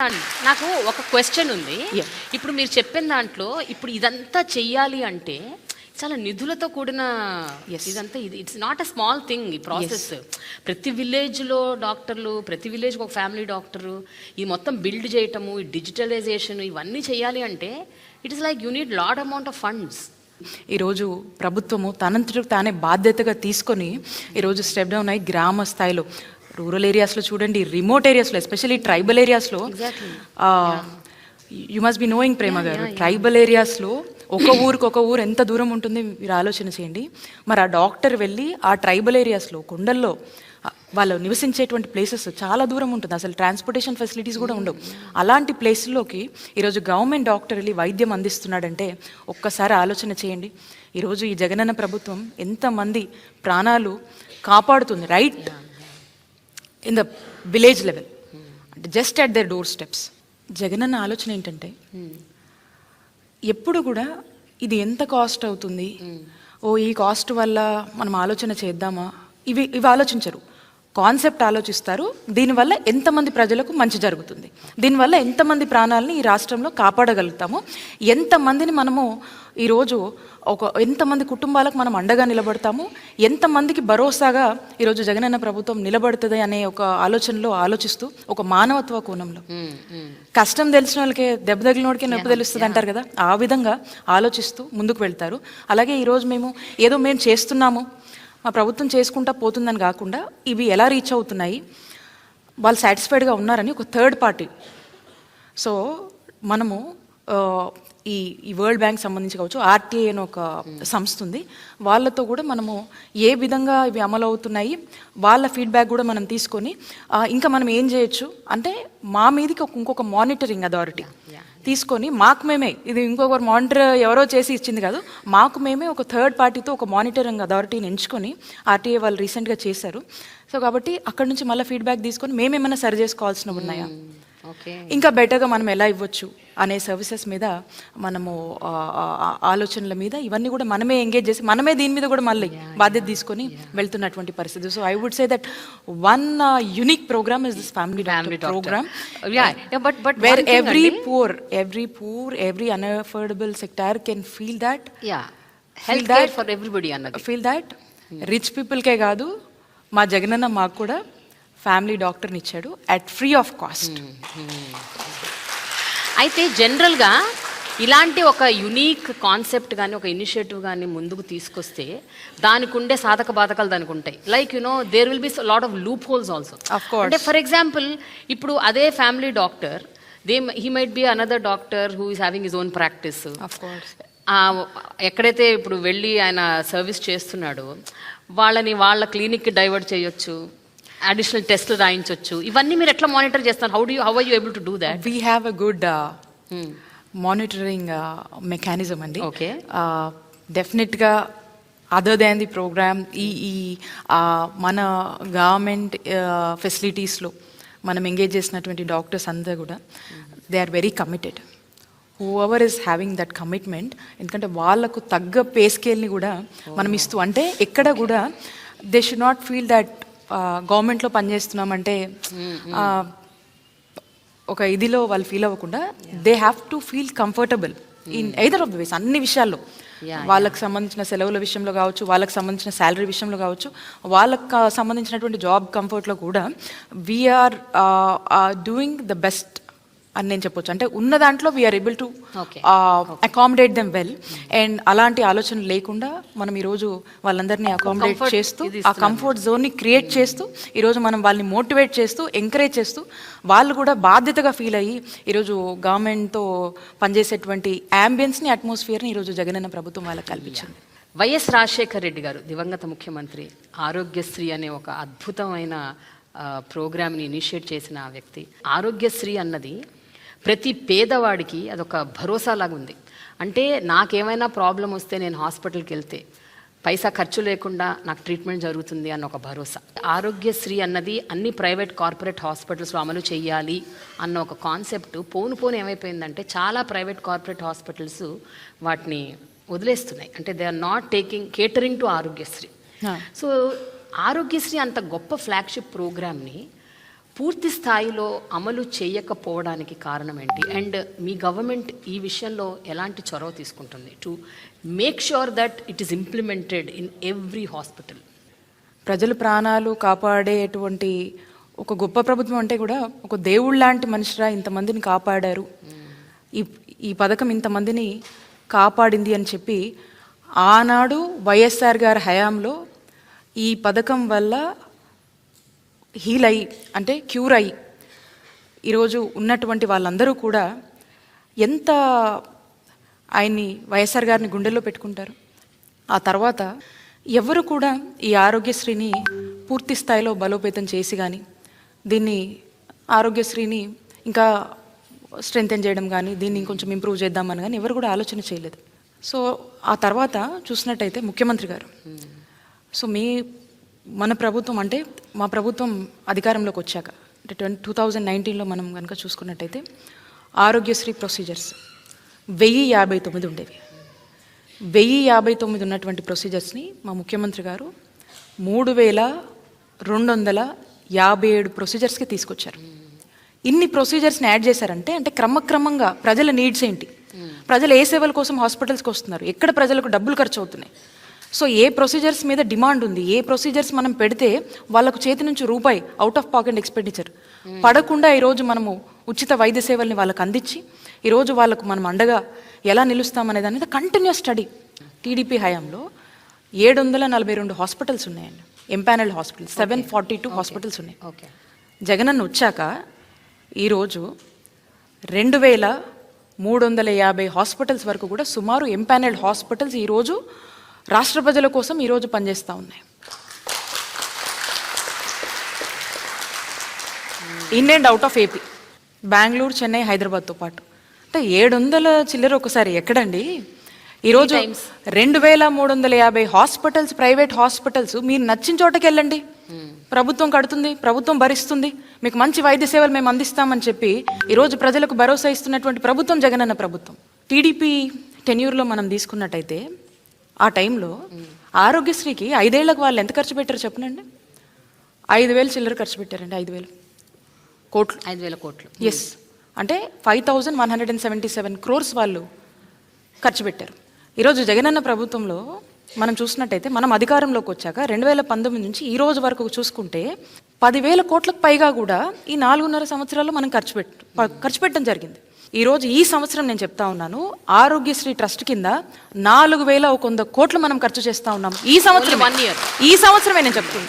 నాకు ఒక క్వశ్చన్ ఉంది. ఇప్పుడు మీరు చెప్పిన దాంట్లో ఇప్పుడు ఇదంతా చెయ్యాలి అంటే చాలా నిధులతో కూడిన. ఇదంతా ఇది it's not a small thing ఈ ప్రాసెస్ ప్రతి విలేజ్లో డాక్టర్లు ప్రతి విలేజ్కి ఒక ఫ్యామిలీ డాక్టరు ఇది మొత్తం బిల్డ్ చేయటము ఈ డిజిటలైజేషన్ ఇవన్నీ చేయాలి అంటే it is like you need lot amount of funds ఈరోజు ప్రభుత్వము తనంతట తానే బాధ్యతగా తీసుకొని ఈరోజు స్టెప్ డౌన్ అయ్యి గ్రామ స్థాయిలో రూరల్ ఏరియాస్లో చూడండి రిమోట్ ఏరియాస్లో ఎస్పెషల్లీ ట్రైబల్ ఏరియాస్లో. You must be knowing Prema గారు. ట్రైబల్ ఏరియాస్లో ఒక ఊరికి ఒక ఊరు ఎంత దూరం ఉంటుంది మీరు ఆలోచన చేయండి. మరి ఆ డాక్టర్ వెళ్ళి ఆ ట్రైబల్ ఏరియాస్లో కొండల్లో వాళ్ళు నివసించేటువంటి ప్లేసెస్ చాలా దూరం ఉంటుంది. అసలు ట్రాన్స్పోర్టేషన్ ఫెసిలిటీస్ కూడా ఉండవు. అలాంటి ప్లేస్లోకి ఈరోజు గవర్నమెంట్ డాక్టర్ వెళ్ళి వైద్యం అందిస్తున్నాడంటే ఒక్కసారి ఆలోచన చేయండి. ఈరోజు ఈ జగనన్న ప్రభుత్వం ఎంతమంది ప్రాణాలు కాపాడుతుంది right in the village level అంటే just at their door steps Jagananna ఆలోచన ఏంటంటే ఎప్పుడు కూడా ఇది ఎంత కాస్ట్ అవుతుంది? ఓ ఈ కాస్ట్ వల్ల మనం ఆలోచన చేద్దామా? ఇవి ఇవి ఆలోచించరు. కాన్సెప్ట్ ఆలోచిస్తారు. దీనివల్ల ఎంతమంది ప్రజలకు మంచి జరుగుతుంది. దీనివల్ల ఎంతమంది ప్రాణాలని ఈ రాష్ట్రంలో కాపాడగలుగుతాము. ఎంతమందిని మనము ఈరోజు ఒక ఎంతమంది కుటుంబాలకు మనం అండగా నిలబడతాము. ఎంతమందికి భరోసాగా ఈరోజు జగనన్న ప్రభుత్వం నిలబడుతుంది అనే ఒక ఆలోచనలో ఆలోచిస్తూ ఒక మానవత్వ కోణంలో. కష్టం తెలిసిన వాళ్ళకే దెబ్బ తగిలినోడికే నొప్పి తెలుస్తుంది అంటారు కదా. ఆ విధంగా ఆలోచిస్తూ ముందుకు వెళ్తారు. అలాగే ఈరోజు మేము ఏదో మేము చేస్తున్నాము. మా ప్రభుత్వం చేసుకుంటా పోతుందని కాకుండా ఇవి ఎలా రీచ్ అవుతున్నాయి వాళ్ళు సాటిస్ఫైడ్గా ఉన్నారని ఒక థర్డ్ పార్టీ సో మనము ఈ ఈ వరల్డ్ బ్యాంక్ సంబంధించి కావచ్చు ఆర్టీఐ అని ఒక సంస్థ ఉంది. వాళ్ళతో కూడా మనము ఏ విధంగా ఇవి అమలు అవుతున్నాయి వాళ్ళ ఫీడ్బ్యాక్ కూడా మనం తీసుకొని ఇంకా మనం ఏం చేయొచ్చు అంటే మా మీదకి ఇంకొక మానిటరింగ్ అథారిటీ తీసుకొని మాకు మేమే ఇది ఇంకొకరు మానిటర్ ఎవరో చేసి ఇచ్చింది కాదు మాకు మేమే ఒక థర్డ్ పార్టీతో ఒక మానిటరింగ్ అథారిటీని ఎంచుకొని ఆర్టీఏ వాళ్ళు రీసెంట్గా చేశారు. సో కాబట్టి అక్కడ నుంచి మళ్ళీ ఫీడ్బ్యాక్ తీసుకొని మేమేమైనా సరి చేసుకోవాల్సినవి ఉన్నాయా? Hmm. ఇంకా బెటర్గా మనం ఎలా ఇవ్వచ్చు అనే సర్వీసెస్ మీద మనము ఆలోచనల మీద ఇవన్నీ కూడా మనమే ఎంగేజ్ చేసి మనమే దీని మీద కూడా మళ్ళీ బాధ్యత తీసుకొని వెళ్తున్నటువంటి పరిస్థితి. So I would say that one unique program is this family. Program but- but where every. Poor every poor every unaffordable sector can feel that health for everybody అన్నది ఫీల్ దాట్ రిచ్ పీపుల్కే కాదు మా జగనన్న మాకు కూడా family డాక్టర్ని ఇచ్చాడు at free of cost అయితే జనరల్గా ఇలాంటి ఒక యునీక్ కాన్సెప్ట్ కానీ ఒక ఇనిషియేటివ్ కానీ ముందుకు తీసుకొస్తే దానికి ఉండే సాధక బాధకాలు దానికి ఉంటాయి like you know there will be lot of loopholes also. అంటే ఫర్ ఎగ్జాంపుల్ ఇప్పుడు అదే family doctor they he might be another doctor who is having his own practice ఎక్కడైతే ఇప్పుడు వెళ్ళి ఆయన సర్వీస్ చేస్తున్నాడో వాళ్ళని వాళ్ళ క్లినిక్కి డైవర్ట్ చేయొచ్చు. అడిషనల్ టెస్ట్లు రాయించవచ్చు ఇవన్నీ మీరు ఎట్లా మానిటర్ చేస్తారు? How do how are you able to do that we have a good monitoring mechanism అండి. Okay. డెఫినెట్గా అదర్ దాన్ ది ప్రోగ్రామ్ ఈ ఈ ఆ, మన గవర్నమెంట్ ఫెసిలిటీస్లో మనం ఎంగేజ్ చేసినటువంటి డాక్టర్స్ అంతా కూడా they are very committed whoever is having that commitment ఎందుకంటే వాళ్ళకు తగ్గ పే స్కేల్ని కూడా మనం ఇస్తూ అంటే ఎక్కడ కూడా they should not feel that గవర్నమెంట్లో పనిచేస్తున్నామంటే ఒక ఇదిలో వాళ్ళు ఫీల్ అవ్వకుండా they have to feel comfortable in either of the ways అన్ని విషయాల్లో. వాళ్ళకి సంబంధించిన సెలవుల విషయంలో కావచ్చు వాళ్ళకి సంబంధించిన శాలరీ విషయంలో కావచ్చు వాళ్ళకి సంబంధించినటువంటి జాబ్ కంఫర్ట్లో కూడా వీఆర్ డూయింగ్ ద బెస్ట్ అని నేను చెప్పొచ్చు. అంటే ఉన్న దాంట్లో we are able to. Accommodate them well and అలాంటి ఆలోచన లేకుండా మనం ఈరోజు వాళ్ళందరినీ అకామిడేట్ చేస్తూ ఆ కంఫర్ట్ జోన్ని క్రియేట్ చేస్తూ ఈరోజు మనం వాళ్ళని మోటివేట్ చేస్తూ ఎంకరేజ్ చేస్తూ వాళ్ళు కూడా బాధ్యతగా ఫీల్ అయ్యి ఈరోజు గవర్నమెంట్తో పనిచేసేటువంటి అంబియన్స్ని అట్మాస్ఫియర్ని ఈరోజు జగనన్న ప్రభుత్వం వాళ్ళకి కల్పించింది. వైఎస్ రాజశేఖర్ రెడ్డి గారు దివంగత ముఖ్యమంత్రి ఆరోగ్యశ్రీ అనే ఒక అద్భుతమైన ప్రోగ్రామ్ని ఇనిషియేట్ చేసిన ఆ వ్యక్తి. ఆరోగ్యశ్రీ అన్నది ప్రతి పేదవాడికి అదొక భరోసా లాగా ఉంది అంటే నాకేమైనా ప్రాబ్లం వస్తే నేను హాస్పిటల్కి వెళ్తే పైసా ఖర్చు లేకుండా నాకు ట్రీట్మెంట్ జరుగుతుంది అన్న ఒక భరోసా. ఆరోగ్యశ్రీ అన్నది అన్ని ప్రైవేట్ కార్పొరేట్ హాస్పిటల్స్లో అమలు చేయాలి అన్న ఒక కాన్సెప్ట్ పోను పోను ఏమైపోయిందంటే చాలా ప్రైవేట్ కార్పొరేట్ హాస్పిటల్స్ వాటిని వదిలేస్తున్నాయి. అంటే they are not taking catering to Aarogyasri. So Aarogyasri అంత గొప్ప ఫ్లాగ్షిప్ ప్రోగ్రామ్ని పూర్తి స్థాయిలో అమలు చేయకపోవడానికి కారణం ఏంటి అండ్ మీ గవర్నమెంట్ ఈ విషయంలో ఎలాంటి చొరవ తీసుకుంటుంది? To make sure that it is implemented in every hospital. ప్రజల ప్రాణాలు కాపాడేటువంటి ఒక గొప్ప ప్రభుత్వం అంటే కూడా ఒక దేవుళ్ళ లాంటి మనిషిరా ఇంతమందిని కాపాడారు. ఈ ఈ పథకం ఇంతమందిని కాపాడింది అని చెప్పి ఆనాడు వైఎస్ఆర్ గారి హయాంలో ఈ పథకం వల్ల హీల్ అయ్యి అంటే క్యూర్ అయ్యి ఈరోజు ఉన్నటువంటి వాళ్ళందరూ కూడా ఎంత ఆయన్ని వైఎస్ఆర్ గారిని గుండెల్లో పెట్టుకుంటారు? ఆ తర్వాత ఎవరు కూడా ఈ ఆరోగ్యశ్రీని పూర్తి స్థాయిలో బలోపేతం చేసి కానీ దీన్ని ఆరోగ్యశ్రీని ఇంకా స్ట్రెంగ్తెన్ చేయడం కానీ దీన్ని కొంచెం ఇంప్రూవ్ చేద్దామని కానీ ఎవరు కూడా ఆలోచన చేయలేదు. సో ఆ తర్వాత చూసినట్టయితే ముఖ్యమంత్రి గారు. సో మీ మన ప్రభుత్వం అంటే మా ప్రభుత్వం అధికారంలోకి వచ్చాక అంటే ట్వంటీ టూ థౌజండ్ నైన్టీన్లో మనం కనుక చూసుకున్నట్టయితే ఆరోగ్యశ్రీ ప్రొసీజర్స్ వెయ్యి యాభై తొమ్మిది ఉండేవి. వెయ్యి యాభై తొమ్మిది ఉన్నటువంటి ప్రొసీజర్స్ని మా ముఖ్యమంత్రి గారు మూడు వేల రెండు వందల యాభై ఏడు ప్రొసీజర్స్కి తీసుకొచ్చారు. ఇన్ని ప్రొసీజర్స్ని యాడ్ చేశారంటే అంటే క్రమక్రమంగా ప్రజల నీడ్స్ ఏంటి? ప్రజలు ఏ సేవల కోసం హాస్పిటల్స్కి వస్తున్నారు? ఎక్కడ ప్రజలకు డబ్బులు ఖర్చు అవుతున్నాయి? సో ఏ ప్రొసీజర్స్ మీద డిమాండ్ ఉంది ఏ ప్రొసీజర్స్ మనం పెడితే వాళ్ళకు చేతి నుంచి రూపాయి అవుట్ ఆఫ్ పాకెట్ ఎక్స్పెండిచర్ పడకుండా ఈరోజు మనము ఉచిత వైద్య సేవల్ని వాళ్ళకి అందించి ఈరోజు వాళ్ళకు మనం అండగా ఎలా నిలుస్తామనేది అనేది కంటిన్యూస్ స్టడీ టీడీపీ హయాంలో ఏడు వందల నలభై రెండు హాస్పిటల్స్ ఉన్నాయండి empanel hospitals seven forty two hospitals ఉన్నాయి. ఓకే జగనన్న వచ్చాక ఈరోజు రెండు వేల మూడు వందల యాభై హాస్పిటల్స్ వరకు కూడా సుమారు ఎంపానల్డ్ హాస్పిటల్స్ ఈరోజు రాష్ట్ర ప్రజల కోసం ఈరోజు పనిచేస్తూ ఉన్నాయి. In and out of AP. Bengaluru Chennai హైదరాబాద్తో పాటు. అంటే ఏడు వందల చిల్లర ఒకసారి ఎక్కడండి? ఈరోజు రెండు వేల మూడు వందల యాభై హాస్పిటల్స్ ప్రైవేట్ హాస్పిటల్స్. మీరు నచ్చిన చోటకి వెళ్ళండి. ప్రభుత్వం కడుతుంది ప్రభుత్వం భరిస్తుంది. మీకు మంచి వైద్య సేవలు మేము అందిస్తామని చెప్పి ఈరోజు ప్రజలకు భరోసా ఇస్తున్నటువంటి ప్రభుత్వం జగనన్న ప్రభుత్వం. టీడీపీ టెన్యూర్లో మనం తీసుకున్నట్టయితే ఆ టైంలో ఆరోగ్యశ్రీకి ఐదేళ్ళకు వాళ్ళు ఎంత ఖర్చు పెట్టారు చెప్పనండి? ఐదు వేలు చిల్లర ఖర్చు పెట్టారండి ఐదు వేలు కోట్లు. ఐదు వేల కోట్లు ఎస్ అంటే five thousand one hundred and seventy seven crores వాళ్ళు ఖర్చు పెట్టారు. ఈరోజు జగనన్న ప్రభుత్వంలో మనం చూసినట్టయితే మనం అధికారంలోకి వచ్చాక రెండు వేల పంతొమ్మిది నుంచి ఈ రోజు వరకు చూసుకుంటే పదివేల కోట్లకు పైగా కూడా ఈ నాలుగున్నర సంవత్సరాల్లో మనం ఖర్చు పెట్ ప- ఖర్చు పెట్టడం జరిగింది. ఈ రోజు ఈ సంవత్సరం నేను చెప్తా ఉన్నాను ఆరోగ్యశ్రీ ట్రస్ట్ కింద నాలుగు వేల ఒక వంద కోట్లు మనం ఖర్చు చేస్తా ఉన్నాం. ఈ సంవత్సరం one year. ఈ సంవత్సరమే నేను చెప్తుంది.